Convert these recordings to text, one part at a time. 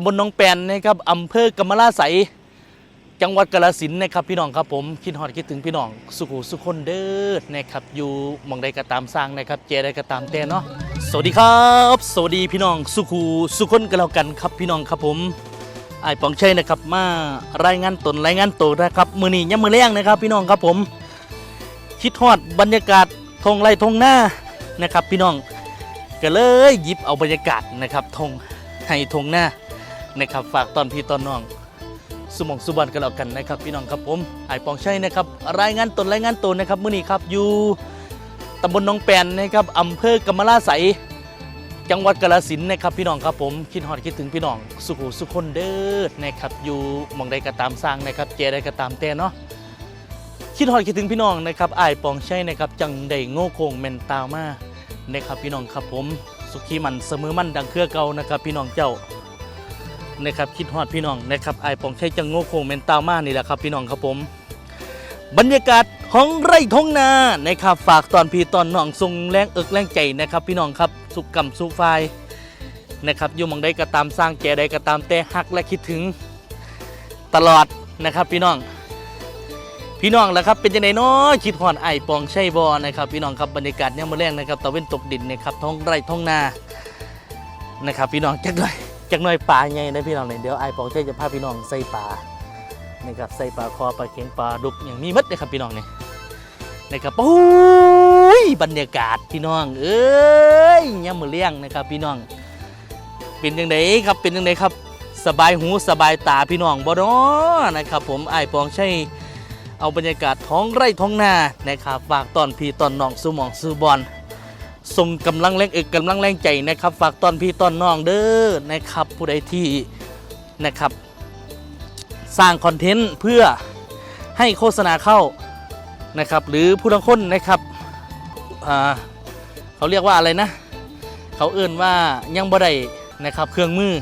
ำบลหนองแปนนะครับอำเภอกำมะลาไสยจังหวัดกาฬสินนะครับพี่น้องครับผมคิดฮอดคิดถึงพี่น้องสุขุสุขคนเด้อนะครับอยู่หมองใดก็ตามสร้างนะครับเจใดก็ตามแต่เนาะสวัสดีครับ สวัสดีพี่น้องสุขุสุขคนกันแล้วกันครับพี่น้องครับผมไอ้ปองเชยนะครับมารายงานตนรายงานตัวนะครับมือนี้ยังมือแรงนะครับ พี่น้องครับผม คิดฮอดบรรยากาศทงไรทงหน้านะครับ พี่น้องก็เลยหยิบเอาบรรยากาศนะครับทงให้ทงหน้า นะครับฝากตอนพี่ตอนน้องสมองสุบันกันแล้วกันนะครับ พี่น้องครับผมไอปองชัยนะครับ รายงานตนรายงานตนนะครับมื้อนี้ครับอยู่ตำบลหนองแปนนะครับอำเภอกำมะลาไสยจังหวัดกาฬสินธุ์นะครับพี่น้องครับผมคิดฮอดคิดถึงพี่น้องสุขุสุขคนเด้อนะครับอยู่หมองใดก็ตามสร้างนะครับเจใดก็ตามแต่เนาะคิดฮอดคิดถึงพี่น้องนะครับไอปองชัยนะครับจังได้โง่โคงเมนตามานะครับพี่น้องครับผมสุขีมันเสมอมันดังเครือเก่านะครับพี่น้องเจ้า นะครับคิดฮอดพี่น้องนะครับไอายปองใช้จังโง่โคงเมนตามานี่แหละครับพี่น้องครับผม บรรยากาศของไร่ท้องนานะครับฝากตอนพี่ตอนน้องทรงแรงเอิกแรงใจนะครับ พี่น้องครับสุขกำสุขไฟนะครับอยู่มองใดก็ตามสร้างแก่ใดก็ตามแต่ฮักและคิดถึงตลอดนะครับพี่น้อง พี่น้องแล่ะครับเป็นยังไงเนาะคิดฮอดไอายปองใช่บอนะครับ พี่น้องครับบรรยากาศเนี่ยมมาแรงนะครับตะเว้นตกดินนะครับท้องไร่ท้องนานะครับ พี่น้องจักหน่อย จากหน่อยปลาไงนะพี่น้องเนี่ยเดี๋ยวไอ้ปองเช่จะพาพี่น้องใส่ปลานะครับใส่ปลาคอปลาเข็งปลาดุกอย่างมีมัดเลยครับพี่น้องเนี่ยนะครับโอ้ยบรรยากาศพี่น้อง เอ้ยย่ำมือเลี้ยงนะครับพี่น้อง เป็นยังไงครับเป็นยังไงครับ สบายหูสบายตาพี่น้องบ่เนาะนะครับ ผมไอ้ปองใช่เอาบรรยากาศท้องไร่ท้องนานะครับฝากตอนพี่ตอนน้องสู้หมองสู้บอล ส่งกำลังแรงเอกกำลังแรงใจนะครับ ฝากตอนพี่ตอนน้องเด้อนะครับ ผู้ใดที่นะครับ สร้างคอนเทนต์เพื่อให้โฆษณาเข้านะครับ หรือผู้บางคนนะครับเขาเรียกว่าอะไรนะ เขาเอื่นว่ายังบ่ได้นะครับ เครื่องมือ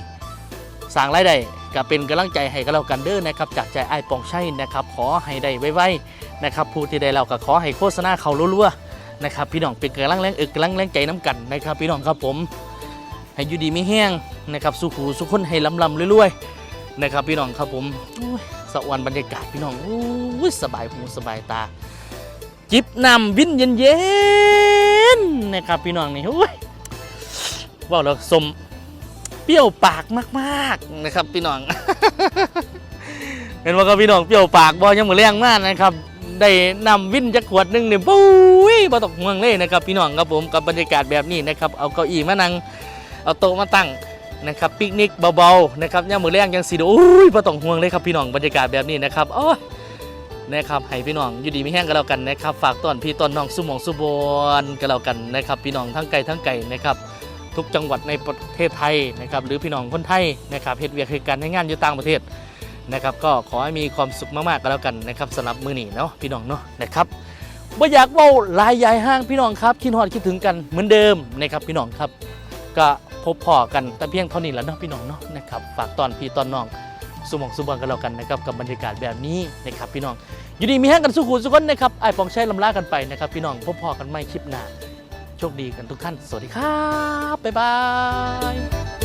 สร้างรายได้ก็เป็นกำลังใจให้กันแล้วกันเด้อนะครับจากใจไอ้ปองชัยนะครับ ขอให้ได้ไวๆนะครับผู้ที่ได้เราก็ขอให้โฆษณาเขารัวๆ นะครับพี่น้องเป็นกำลังแรงเอกกำลังแรงใจน้ำกันนะครับพี่น้องครับผมให้อยู่ดีไม่แห้งนะครับสุขูสุขคนให้ลำลำรวยๆนะครับพี่น้องครับผมโอ้ยสวรรค์บรรยากาศพี่น้องโอ้ยสบายหูสบายตา จิบน้ำวินเย็นเย็นๆนะครับพี่น้องนี่โอ้ยว่าเราสมเปรี้ยวปากมากๆนะครับพี่น้องเป็นว่าก็พี่น้องเปรี้ยวปากบอยังมือแรงมากนะครับ ได้นำวินจักขวดหนึ่งเนี่ยปุ้ยบ่ตกห่วงเลยนะครับพี่น้องครับผมกับบรรยากาศแบบนี้นะครับเอาเก้าอี้มานั่งเอาโต๊ะมาตั้งนะครับปิกนิกเบาๆนะครับย่ามือแรงยังสีโอ้ยบ่ต้องห่วงเลยครับพี่น้องบรรยากาศแบบนี้นะครับโอ้ยนะครับให้พี่น้องอยู่ดีไม่แห้งกันแล้วกันนะครับฝากต้อนพี่ต้อนน้องสุหมองสุบอนกันแล้วกันนะครับพี่น้องทั้งไกลทั้งไกลนะครับทุกจังหวัดในประเทศไทยนะครับหรือพี่น้องคนไทยนะครับเหตุเวียกเหตุการณ์ให้งานอยู่ต่างประเทศ นะครับก็ขอให้มีความสุขมากๆกันแล้วกันนะครับสำหรับมือหนีเนาะพี่น้องเนาะนะครับบ่อยากเว่าลายยายห้างพี่น้องครับคิดฮอดคิดถึงกันเหมือนเดิมนะครับพี่น้องครับ ก็พบพอกันแต่เพียงเท่านี้แล้วเนาะพี่น้องเนาะนะครับฝากตอนพี่ตอนน้องสมองสุบังกันแล้วกันนะครับกับบรรยากาศแบบนี้นะครับพี่น้องอยู่ดีมีแห้งกันสุขุสุขคนนะครับไอ้ปองใช้ลำลากันไปนะครับ พี่น้องพบพอกันไม่คลิปหน้าโชคดีกันทุกท่าน สวัสดีครับบ๊ายบาย